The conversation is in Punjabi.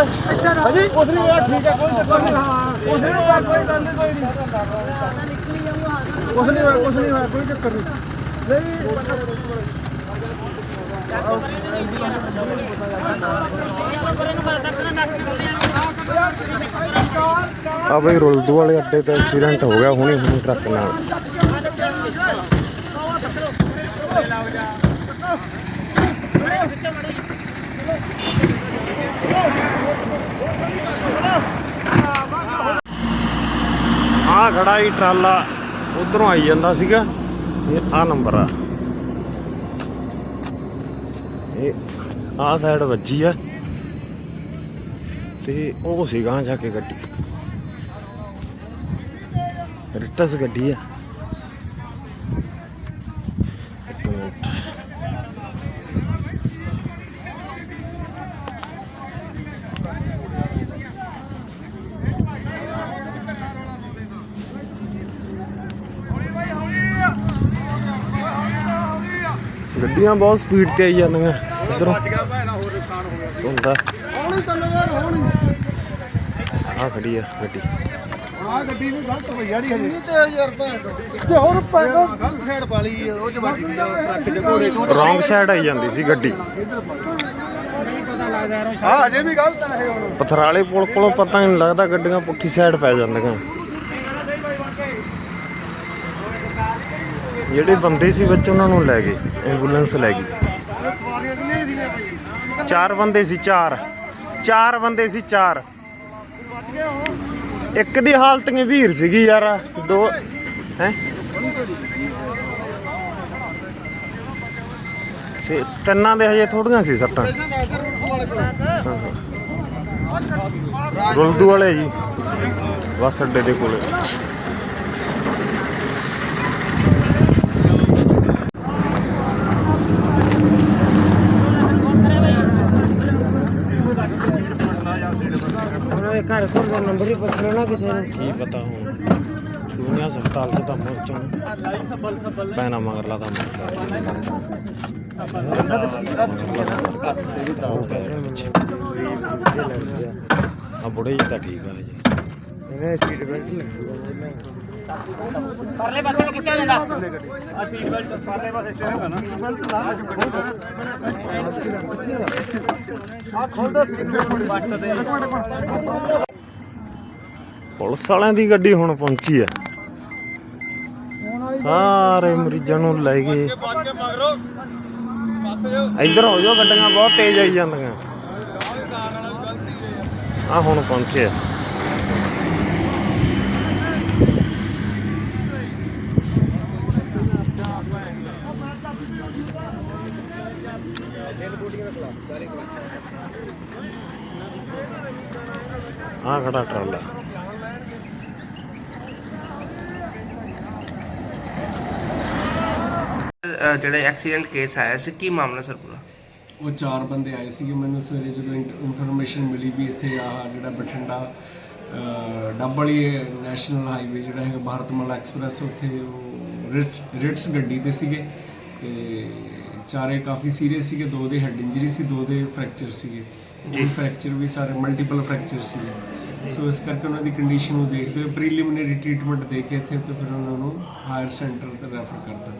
ਹਾਂਜੀ ਉਸਰੀ ਵਾਰ ਠੀਕ ਹੈ ਕੋਈ ਚੱਕਰ ਨਹੀਂ। ਹਾਂ ਉਸਰੀ ਵਾਰ ਕੋਈ ਗੱਲ ਨਹੀਂ, ਕੋਈ ਨਹੀਂ। ਕੁਛ ਨਹੀਂ ਹੋਇਆ ਕੁਛ ਨਹੀਂ ਹੋਇਆ ਕੋਈ ਚੱਕਰ ਨਹੀਂ। ਆ ਬਈ ਰੁਲਦੂ ਵਾਲੇ ਅੱਡੇ ਤੇ ਐਕਸੀਡੈਂਟ ਹੋ ਗਿਆ, ਹੁਣੇ ਹੁਣੇ ਟਰੱਕ ਨਾਲ। ਆ ਖੜਾ ਹੀ ਟਰਾਲਾ ਉਧਰੋਂ ਆਈ ਜਾਂਦਾ ਸੀਗਾ। ਇਹ ਆ ਨੰਬਰ ਆ। ਇਹ ਆ ਸਾਈਡ ਵੱਜੀ ਆ। ਤੇ ਉਹ ਸੀਗਾ ਜਾ ਕੇ ਗੱਡੀ। ਰਿਟਸ ਗੱਡੀ ਆ। ਗੱਡੀਆਂ ਬਹੁਤ ਸਪੀਡ ਤੇ ਆਈ ਜਾਂਦੀਆਂ। ਇਧਰੋਂ। ਹੁੰਦਾ ਆ ਖੜੀ ਆ ਗੱਡੀ। ਆ ਗੱਡੀ ਨੂੰ ਗਲਤ ਹੋਈ ਯਾਰੀ ਹਜੇ ਨਹੀਂ ਤੇ ਯਾਰ ਤੇ ਹੋਰ ਪੈਗਾ ਗਲਤ ਸਾਈਡ ਪਾਲੀ ਉਹ ਚ ਵੱਜ ਗਈ ਟਰੱਕ ਦੇ ਘੋੜੇ ਚੋਂ ਰੌਂਗ ਸਾਈਡ ਆਈ ਜਾਂਦੀ ਸੀ ਗੱਡੀ। ਹਾਂ ਅਜੇ ਵੀ ਗਲਤ ਹੈ ਇਹ ਹੁਣ ਪਥਰਾਲੇ ਪੁਲ ਕੋਲੋਂ ਪਤਾ ਨਹੀਂ ਲੱਗਦਾ ਗੱਡੀਆਂ ਪੁੱਠੀ ਸਾਈਡ ਪੈ ਜਾਂਦੀਆਂ। ਜਿਹੜੇ ਬੰਦੇ ਸੀ ਵਿੱਚ ਉਹਨਾਂ ਨੂੰ ਲੈ ਗਏ, ਐਂਬੂਲੈਂਸ ਲੈ ਗਈ। ਚਾਰ ਬੰਦੇ ਸੀ, ਚਾਰ। ਚਾਰ ਬੰਦੇ ਸੀ, ਚਾਰ। ਇੱਕ ਦੀ ਹਾਲਤ ਗੰਭੀਰ ਸੀਗੀ ਯਾਰ, ਦੋ, ਹੈ? ਤੇ ਤਿੰਨਾਂ ਦੇ ਹਜੇ ਥੋੜੀਆਂ ਸੀ ਸੱਟਾਂ। ਰੁਲਦੂ ਵਾਲੇ ਜੀ, ਬਸ ਅੱਡੇ ਦੇ ਕੋਲੇ। ਘਰ ਕੋਲ ਦਾ ਨੰਬਰ ਹੀ ਪੁੱਛ ਲੈਣਾ ਕਿਸੇ ਨੂੰ। ਕੀ ਪਤਾ ਹੁਣ। ਦੁਨੀਆ ਹਸਪਤਾਲ ਚ ਤਾਂ ਪਹੁੰਚਣ ਪੈਣਾ ਮਗਰ ਲਾ ਤਾਂ ਆ ਬੁੜੇ ਜੀ ਤਾਂ ਠੀਕ ਆ ਜੀ ਇਹਨੇ ਸੀਟ ਬੈਲਟ ਲੱਗੂਗਾ ਪੁਲਿਸ ਵਾਲਿਆਂ ਦੀ ਗੱਡੀ ਹੁਣ ਪਹੁੰਚੀ ਆ ਸਾਰੇ ਮਰੀਜ਼ਾਂ ਨੂੰ ਲੈ ਗਏ ਇੱਧਰ ਹੋ ਜਾਓ, ਗੱਡੀਆਂ ਬਹੁਤ ਤੇਜ਼ ਆਈ ਜਾਂਦੀਆਂ। ਆ ਹੁਣ ਪਹੁੰਚੇ ਆ। ਆ ਖੜਾ ਟਰਾਲਾ ਅ, ਜਿਹੜਾ ਐਕਸੀਡੈਂਟ ਕੇਸ ਆਇਆ ਸੀ ਕੀ ਮਾਮਲਾ ਸਰ ਪੂਰਾ? ਉਹ ਚਾਰ ਬੰਦੇ ਆਏ ਸੀਗੇ ਮੈਨੂੰ ਸਵੇਰੇ ਜਦੋਂ ਇਨਫੋਰਮੇਸ਼ਨ ਮਿਲੀ ਵੀ ਇੱਥੇ ਆ ਜਿਹੜਾ ਬਠਿੰਡਾ ਅਹ, ਡੱਬ ਵਾਲੀ ਨੈਸ਼ਨਲ ਹਾਈਵੇ ਜਿਹੜਾ ਹੈਗਾ ਭਾਰਤਮਾਲਾ ਐਕਸਪ੍ਰੈਸ ਉੱਥੇ ਉਹ ਰਿਟਸ ਗੱਡੀ ਤੇ ਸੀਗੇ। ਤੇ ਚਾਰੇ ਕਾਫੀ ਸੀਰੀਅਸ ਸੀਗੇ ਦੋ ਦੇ ਹੈਡ ਇੰਜਰੀ ਸੀ ਦੋ ਦੇ ਫ੍ਰੈਕਚਰ ਸੀਗੇ। ਜੀ। ਫ੍ਰੈਕਚਰ ਵੀ ਸਾਰੇ ਮਲਟੀਪਲ ਫ੍ਰੈਕਚਰ ਸੀਗੇ। ਸੋ ਇਸ ਕਰਕੇ ਉਹਨਾਂ ਦੀ ਕੰਡੀਸ਼ਨ ਨੂੰ ਦੇਖਦੇ ਹੋਏ ਪ੍ਰੀਲਿਮਿਨਰੀ ਟ੍ਰੀਟਮੈਂਟ ਦੇ ਕੇ ਇੱਥੇ ਤੇ ਫਿਰ ਉਹਨਾਂ ਨੂੰ ਹਾਇਰ ਸੈਂਟਰ ਤੇ ਰੈਫਰ ਕਰਤਾ।